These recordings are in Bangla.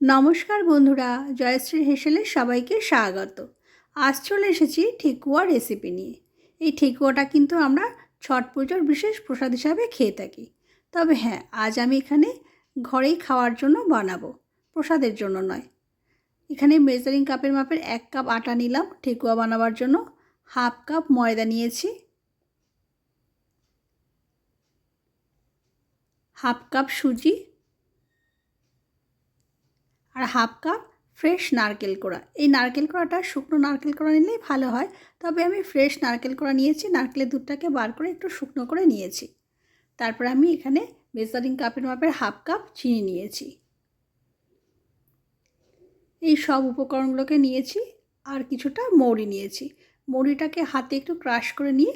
নমস্কার বন্ধুরা জয়শ্রী হেসেলে সবাইকে স্বাগত। আজ চলে এসেছি ঠেকুয়া রেসিপি নিয়ে। এই ঠেকুয়াটা কিন্তু আমরা ছট পুজোর বিশেষ প্রসাদ হিসাবে খেয়ে থাকি। তবে হ্যাঁ আজ আমি এখানে ঘরেই খাওয়ার জন্য বানাবো, প্রসাদের জন্য নয়। এখানে মেজারিং কাপের মাপের এক কাপ আটা নিলাম, ঠেকুয়া বানাবার জন্য হাফ কাপ ময়দা নিয়েছি। হাফ কাপ সুজি হাফ কাপ ফ্রেশ নারকেল কোড়া। এই নারকেল কোড়াটা শুকনো নারকেল কোড়া নিলেই ভালো হয়। তবে আমি ফ্রেশ নারকেল কোড়া নিয়েছি, নারকেলের দুধটাকে বার করে একটু শুকনো করে নিয়েছি। তারপর আমি এখানে মেজারিং কাপের মাপের হাফ কাপ চিনি নিয়েছি। এই সব উপকরণগুলোকে নিয়েছি আর কিছুটা মৌরি নিয়েছি। মৌরিটাকে হাতে একটু ক্রাশ করে নিয়ে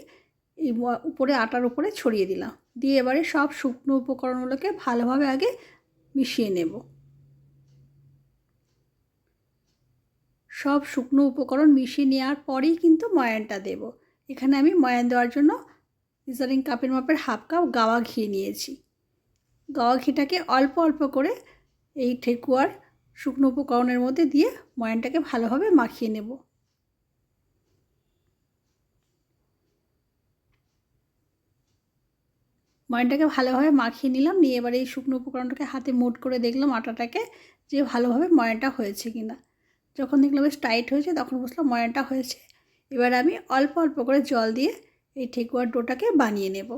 এই উপরে আটার উপরে ছড়িয়ে দিলাম। দিয়ে এবারে সব শুকনো উপকরণগুলোকে ভালোভাবে আগে মিশিয়ে নেব। সব শুকনো উপকরণ মিশিয়ে নেওয়ার পরেই কিন্তু ময়ানটা দেব। এখানে আমি ময়ান দেওয়ার জন্য মিজারিং কাপের মাপের হাফ কাপ গাওয়া ঘি নিয়েছি। গাওয়া ঘিটাকে অল্প অল্প করে এই ঠেকুয়ার শুকনো উপকরণের মধ্যে দিয়ে ময়ানটাকে ভালোভাবে মাখিয়ে নেব। ময়ানটাকে ভালোভাবে মাখিয়ে নিলাম, নিয়ে এবার এই শুকনো উপকরণটাকে হাতে মুট করে দেখলাম আটাটাকে যে ভালোভাবে ময়ানটা হয়েছে কিনা। যখন দেখলাম বেশ টাইট হয়েছে, তখন বুঝলাম ময়ানটা হয়েছে। এবার আমি অল্প অল্প করে জল দিয়ে এই ঠেকুয়ার ডোটাকে বানিয়ে নেব।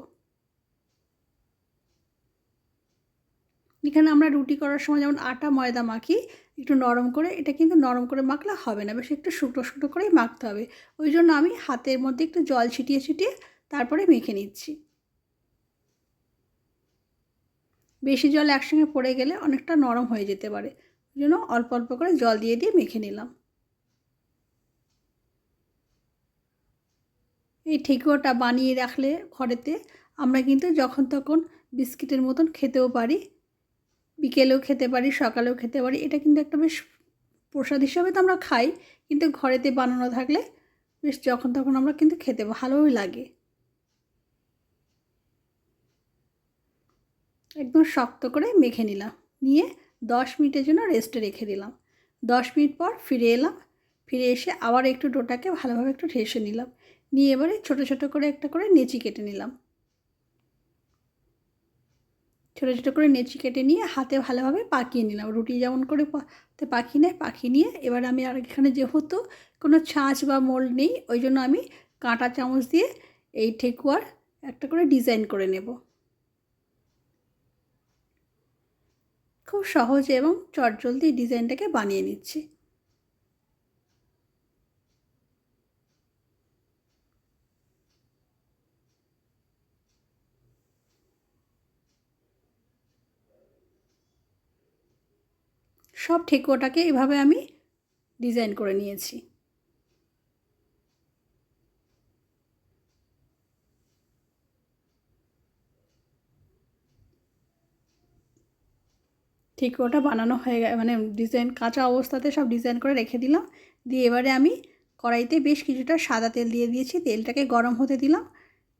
এখানে আমরা রুটি করার সময় যেমন আটা, ময়দা মাখি, একটু নরম করে, এটা কিন্তু নরম করে মাখলে হবে না, বেশ একটু শুকনো শুকনো করেই মাখতে হবে। ওই জন্য আমি হাতের মধ্যে একটু জল ছিটিয়ে ছিটিয়ে তারপরে মেখে নিচ্ছি। বেশি জল একসঙ্গে পড়ে গেলে অনেকটা নরম হয়ে যেতে পারে। জন্য অল্প অল্প করে জল দিয়ে দিয়ে মেখে নিলাম। এই ঠেকুয়াটা বানিয়ে রাখলে ঘরেতে আমরা কিন্তু যখন তখন বিস্কিটের মতন খেতেও পারি, বিকেলেও খেতে পারি, সকালেও খেতে পারি। এটা কিন্তু একটা বেশ প্রসাদ হিসাবে তো আমরা খাই, কিন্তু ঘরেতে বানানো থাকলে বেশ যখন তখন আমরা কিন্তু খেতে ভালোই লাগে। একদম শক্ত করে মেখে নিলাম। নিয়ে দশ মিনিটের জন্য রেস্টে রেখে দিলাম। দশ মিনিট পর ফিরে এলাম, ফিরে এসে আবার একটু ডোটাকে ভালোভাবে একটু ঠেসে নিলাম। নিয়ে এবারে ছোটো ছোটো করে একটা করে নেচি কেটে নিলাম। ছোটো ছোটো করে নেচি কেটে নিয়ে হাতে ভালোভাবে পাকিয়ে নিলাম। রুটি যেমন করে হাতে পাখি নেয়, পাখি নিয়ে এবার আমি আর এখানে যেহেতু কোনো ছাঁচ বা মোল নেই, ওই জন্য আমি কাঁটা চামচ দিয়ে এই ঠেকুয়ার একটা করে ডিজাইন করে নেব। খুব সহজে এবং চটজলদি ডিজাইনটাকে বানিয়ে নিচ্ছি। সব ঠেকুয়াটাকে এভাবে আমি ডিজাইন করে নিয়েছি। ঠিক ওটা বানানো হয়ে গেছে মানে ডিজাইন কাঁচা অবস্থাতে সব ডিজাইন করে রেখে দিলাম। দিয়ে এবারে আমি কড়াইতে বেশ কিছুটা সাদা তেল দিয়ে দিয়েছি, তেলটাকে গরম হতে দিলাম,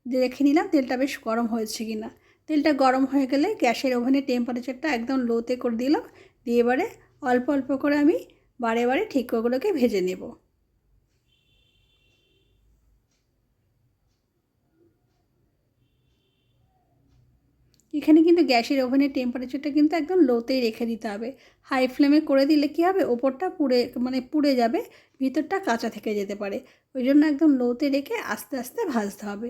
দিয়ে রেখে নিলাম, তেলটা বেশ গরম হয়েছে কি না তেলটা গরম হয়ে গেলে গ্যাসের ওভেনের টেম্পারেচারটা একদম লোতে করে দিলাম, দিয়ে এবারে অল্প অল্প করে আমি বারে বারে ঠিকগুলোকে ভেজে নেব। এখানে কিন্তু গ্যাসের ওভেনের টেম্পারেচারটা কিন্তু একদম লোতেই রেখে দিতে হবে। হাই ফ্লেমে করে দিলে কী হবে? ওপরটা পুড়ে মানে পুড়ে যাবে, ভিতরটা কাঁচা থেকে যেতে পারে। ওই জন্য একদম লোতে রেখে আস্তে আস্তে ভাজতে হবে।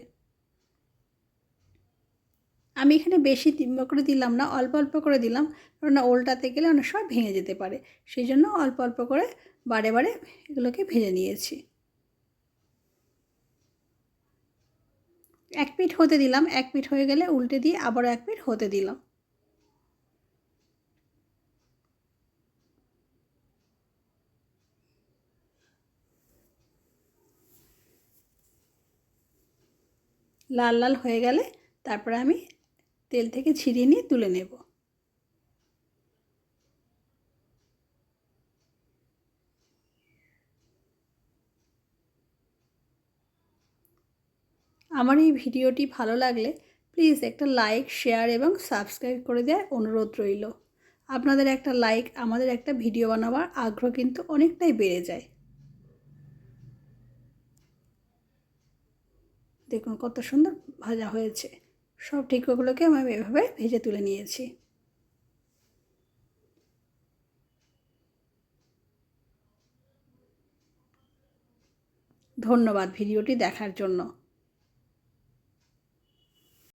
আমি এখানে বেশি করে দিলাম না, অল্প অল্প করে দিলাম কারণ ওল্টাতে গেলে অনেক সময় ভেঙে যেতে পারে। সেই জন্য অল্প অল্প করে বারে বারে এগুলোকে ভেজে নিয়েছি। এক পিঠ হতে দিলাম, এক পিঠ হয়ে গেলে উল্টে দিয়ে আবার এক পিঠ হতে দিলাম। লাল লাল হয়ে গেলে তারপরে আমি তেল থেকে ছিঁড়িয়ে নিয়ে তুলে নেব। আমার এই ভিডিওটি ভালো লাগলে প্লিজ একটা লাইক, শেয়ার এবং সাবস্ক্রাইব করে দেওয়ার অনুরোধ রইল। আপনাদের একটা লাইক, আমাদের একটা ভিডিও বানাবার আগ্রহ কিন্তু অনেকটাই বেড়ে যায়। দেখুন কত সুন্দর ভাজা হয়েছে। সব ঠিকগুলোকে আমি এভাবে ভেজে তুলে নিয়েছি। ধন্যবাদ ভিডিওটি দেখার জন্য।